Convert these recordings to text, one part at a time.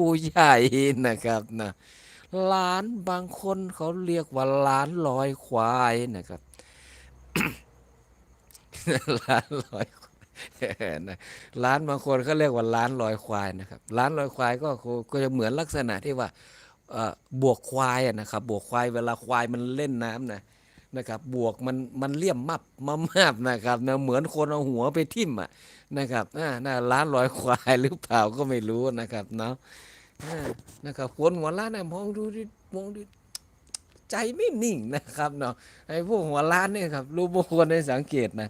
ผู้ใหญ่นะครับนะล้านบางคนเขาเรียกว่าล้านลอยควายนะครับล้านลอยล้านบางคนเขาเรียกว่าล้านลอยควายนะครับล้านลอยควายก็คือก็จะเหมือนลักษณะที่ว่าบวกควายนะครับบวกควายเวลาควายมันเล่นน้ำนะ นะครับบวกมันมันเลี่ยมมับมามาบนะครับนะเหมือนคนเอาหัวไปทิ่มอะนะครับอ่าน่าล้านลอยควายหรือเปล่าก็ไม่รู้นะครับเนาะอ่านะครับคนหัวล้านนะมองดูดิมองดูใจไม่นิ่งนะครับเนาะไอ้พวกหัวล้านเนี่ยครับรู้บางคนได้สังเกตนะ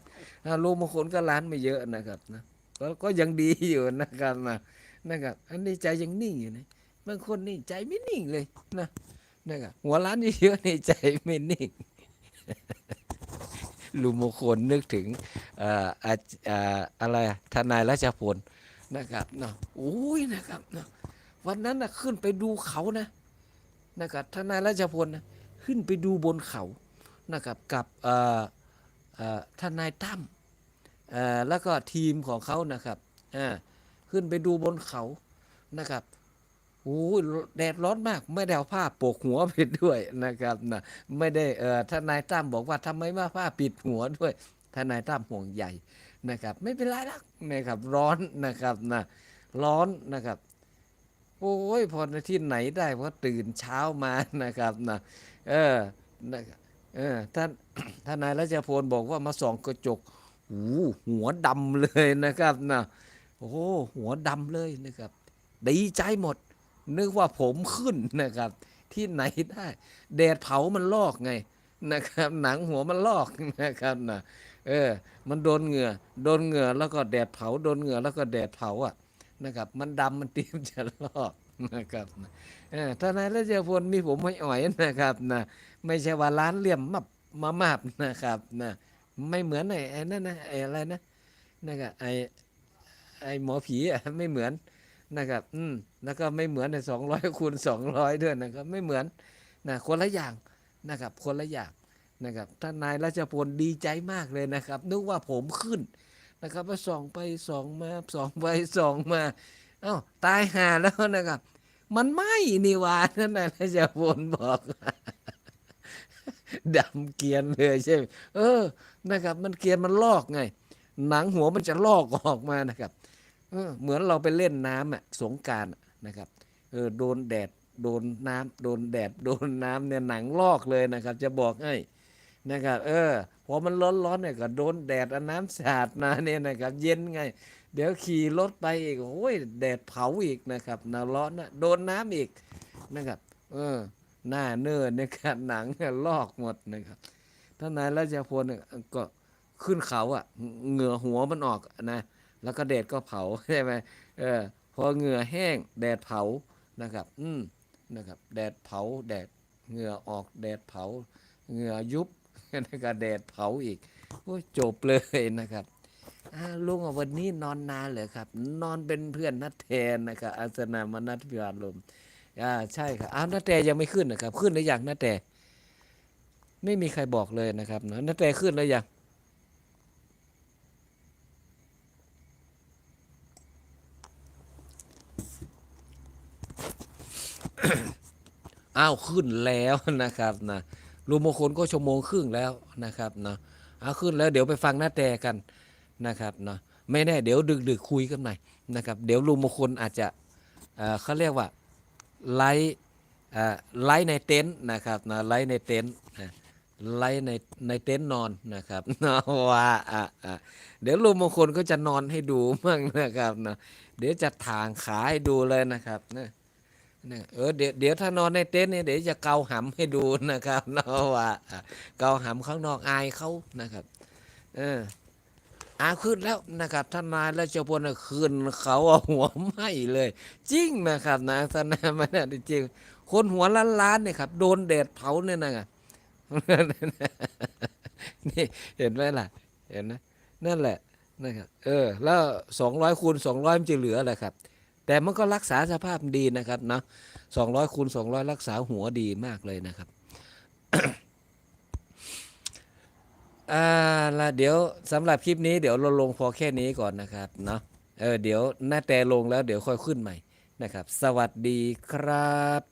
รู้บางคนก็ล้านไม่เยอะนะครับนะก็ก็ยังดีอยู่นะครับนะนะครับ อันนี้ใจยังนิ่งอยู่นะบางคนนี่ใจไม่นิ่งเลยนะนะครับหัวล้านเยอะๆนี่ใจไม่นิ่ง ลุงมงคลนึกถึงเอ่อะไรทนายรัชพลนะครับเนาะโอ้ยนะครับเนาะวันนั้นนะขึ้นไปดูเขานะนะครับทนายรัชพลนะขึ้นไปดูบนเขานะครับกับทนายตั้มแล้วก็ทีมของเขานะครับขึ้นไปดูบนเขานะครับ อ้ยแดดร้อนมาก ไม่ได้เอาผ้าโปกหัวไปด้วยนะครับนะไม่ได้เอ่อทนายตั้มบอกว่าทำไมไม่เอาผ้าปิดหัวด้วยทนายตั้มห่วงใหญ่นะครับ ไม่เป็นไรหรอกนะครับ ร้อนนะครับนะร้อนนะครับ โอ้ยพอที่ไหนได้เพราะตื่นเช้ามานะครับนะเออนะเออท่านทนายรัชพลบอกว่ามาส่องกระจกโอ้หัวดำเลยนะครับนะโอ้หหัวดำเลยนะครับ ดีใจหมด นึกว่าผมขึ้นนะครับ ที่ไหนได้แดดเผามันลอกไงนะครับ หนังหัวมันลอกนะครับนะเออ มันโดนเหงื่อโดนเหงื่อแล้วก็แดดเผาโดนเหงื่อแล้วก็แดดเผาอะนะครับ มันดำมันเตรียมจะลอกนะครับนะเออทนายรัชพลมีผมไม่อ่อยนะครับนะไม่ใช่ว่าร้านเหลี่ยมมับมามาบนะครับนะไม่เหมือนไอ้ไอ้นั่นนะไอ้อะไรนะนะครับไอ้ไอ้หมอผีอะไม่เหมือน นะครับ อืม แล้วก็ไม่เหมือนในสองร้อยคูณสองร้อยด้วยนะครับ ไม่เหมือนนะคนละอย่างนะครับ คนละอย่างนะครับ ท่านนายรัชพลดีใจมากเลยนะครับ นึกว่าผมขึ้นนะครับว่าส่องไปส่องมาส่องไปส่องมา เอ้าตายห่าแล้วนะครับ มันไม่นี่วาท่านนายรัชพลบอกดำเกียนเลยใช่ไหมเออ นะครับ มันเกียนมันลอกไง หนังหัวมันจะลอกออกมานะครับ เออเหมือนเราไปเล่นน้ำอะสงการนะครับเออโดนแดดโดนน้ำโดนแดดโดนน้ำเนี่ยหนังลอกเลยนะครับ จะบอกให้นะครับ เออพอมันร้อนๆเนี่ยก็โดนแดดอาน้ำสาดมาเนี่ยนะครับ เย็นไง เดี๋ยวขี่รถไปอีกโอ้ยแดดเผาอีกนะครับหนาร้อนนะโดนน้ำอีกนะครับ เออ หน้าเนื้อนี่ยครับหนังเนี่ยลอกหมดนะครับท่านนายราชพลก็ขึ้นเขาอะเหงื่อหัวมันออกนะ แล้วก็แดดก็เผาใช่ไหมเออพอเหงื่อแห้งแดดเผานะครับ อืมนะครับ แดดเผา แดดเหงื่อออกแดดเผา เหงื่อยุบแล้วก็แดดเผาอีกโอ้ยจบเลยนะครับลุงวันนี้นอนนานเลยครับ นอนเป็นเพื่อนนัดแทนนะครับอาสนามนัดพิวาลมอ่าใช่ครับอ้าวนัดแต่ยังไม่ขึ้นนะครับ ขึ้นหรือยังนัดแต่ไม่มีใครบอกเลยนะครับนะนัดแต่ขึ้นหรือยัง อ้าวขึ้นแล้วนะครับนะรูมงคลก็ชั่วโมงครึ่งแล้วนะครับเนาะเอาขึ้นแล้วเดี๋ยวไปฟังหน้าแต่กันนะครับเนาะไม่แน่เดี๋ยวดึกดึกๆคุยกันหน่อยนะครับ เดี๋ยวรูมงคลอาจจะเขาเรียกว่าไลฟ์ไลฟ์ในเต็นท์นะครับนะไลฟ์ในเต็นท์ไลฟ์ในในเต็นท์นอนนะครับนะว่าอะอะเดี๋ยวรูมงคลก็จะนอนให้ดูมั่งนะครับนะเดี๋ยวจะถางขาให้ดูเลยนะครับนะ เนี่ยเออเดี๋ยวเดี๋ยวถ้านอนในเต็นท์เนี่ยเดี๋ยวจะเกาหำให้ดูนะครับเนาะว่าอะเกาหำข้างนอกอายเขานะครับ เอออาขึ้นแล้วนะครับท่านนายราชพลน่ะขึ้นเขาเอาหัวไหมเลย จริงนะครับนะท่านนายมันจริง คนหัวล้านล้านๆเนี่ยครับโดนแดดเผาเนี่ยนะนี่เห็นไหมล่ะ เห็นนะนั่นแหละนะครับเออ แล้วสองร้อยคูณสองร้อยมันจะเหลืออะไรครับ แต่มันก็รักษาสภาพดีนะครับเนาะสองร้อยคูณสองร้อยรักษาหัวดีมากเลยนะครับอ่าละเดี๋ยวสำหรับคลิปนี้เดี๋ยวเราลงพอแค่นี้ก่อนนะครับเนาะเออเดี๋ยวหน้าแต่ลงแล้วเดี๋ยวค่อยขึ้นใหม่นะครับ สวัสดีครับ